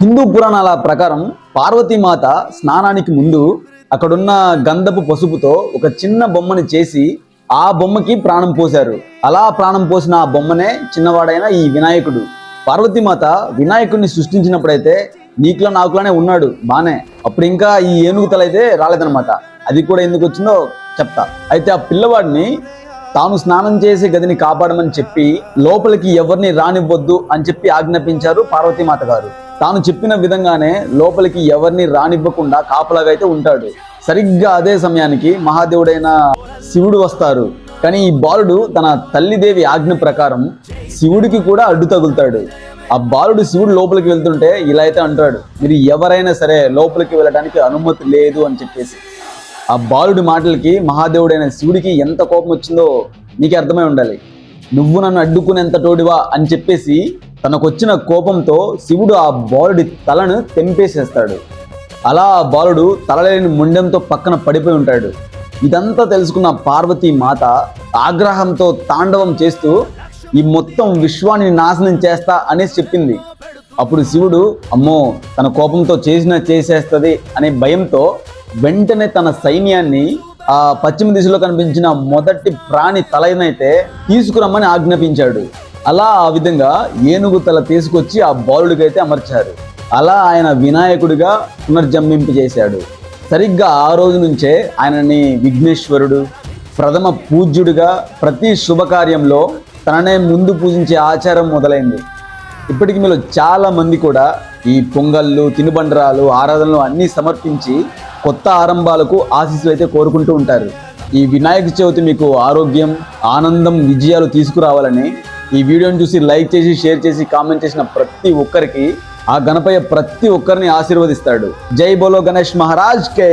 హిందూ పురాణాల ప్రకారం పార్వతీమాత స్నానానికి ముందు అక్కడున్న గంధపు పసుపుతో ఒక చిన్న బొమ్మని చేసి ఆ బొమ్మకి ప్రాణం పోశారు. అలా ప్రాణం పోసిన ఆ బొమ్మనే చిన్నవాడైన ఈ వినాయకుడు. పార్వతీమాత వినాయకుడిని సృష్టించినప్పుడైతే నీకులా నాకులానే ఉన్నాడు బానే. అప్పుడు ఇంకా ఈ ఏనుగు తల అయితే రాలేదనమాట అది కూడా ఎందుకు వచ్చిందో చెప్తా. అయితే ఆ పిల్లవాడిని తాను స్నానం చేసే గదిని కాపాడమని చెప్పి లోపలికి ఎవరిని రానివ్వద్దు అని చెప్పి ఆజ్ఞాపించారు పార్వతీమాత గారు. తాను చెప్పిన విధంగానే లోపలికి ఎవరిని రానివ్వకుండా కాపలాగా అయితే ఉంటాడు. సరిగ్గా అదే సమయానికి మహాదేవుడైన శివుడు వస్తారు. కానీ ఈ బాలుడు తన తల్లిదేవి ఆజ్ఞ ప్రకారం శివుడికి కూడా అడ్డు తగులుతాడు. ఆ బాలుడు శివుడు లోపలికి వెళ్తుంటే ఇలా అయితే అంటాడు మీరు ఎవరైనా సరే లోపలికి వెళ్ళడానికి అనుమతి లేదు అని చెప్పేసి. ఆ బాలుడి మాటలకి మహాదేవుడైన శివుడికి ఎంత కోపం వచ్చిందో నీకే అర్థమై ఉండాలి. నువ్వు నన్ను అడ్డుకునేంత తోడివా అని చెప్పేసి తనకొచ్చిన కోపంతో శివుడు ఆ బాలుడి తలను తెంపేసేస్తాడు. అలా ఆ బాలుడు తలలేని ముండెంతో పక్కన పడిపోయి ఉంటాడు. ఇదంతా తెలుసుకున్న పార్వతీ మాత ఆగ్రహంతో తాండవం చేస్తూ ఈ మొత్తం విశ్వాన్ని నాశనం చేస్తా అనేసి చెప్పింది. అప్పుడు శివుడు అమ్మో తన కోపంతో చేసిన చేసేస్తుంది అనే భయంతో వెంటనే తన సైన్యాన్ని ఆ పశ్చిమ దిశలో కనిపించిన మొదటి ప్రాణి తలైనైతే తీసుకురమ్మని ఆజ్ఞాపించాడు. అలా ఆ విధంగా ఏనుగు తల తీసుకొచ్చి ఆ బాలుడికైతే అమర్చారు. అలా ఆయన వినాయకుడిగా పునర్జన్మింపు చేశాడు. సరిగ్గా ఆ రోజు నుంచే ఆయనని విఘ్నేశ్వరుడు ప్రథమ పూజ్యుడిగా ప్రతి శుభకార్యంలో తననే ముందు పూజించే ఆచారం మొదలైంది. ఇప్పటికి మీలో చాలా మంది కూడా ఈ పొంగళ్ళు తినుబండరాలు ఆరాధనలు అన్నీ సమర్పించి కొత్త ఆరంభాలకు ఆశీస్సులు అయితే కోరుకుంటూ ఉంటారు. ఈ వినాయక చవితి మీకు ఆరోగ్యం ఆనందం విజయాలు తీసుకురావాలని ఈ వీడియోని చూసి లైక్ చేసి షేర్ చేసి కామెంట్ చేసిన ప్రతి ఒక్కరికి ఆ గణపయ్య ప్రతి ఒక్కరిని ఆశీర్వదిస్తాడు. జై బోలో గణేష్ మహారాజ్ కే.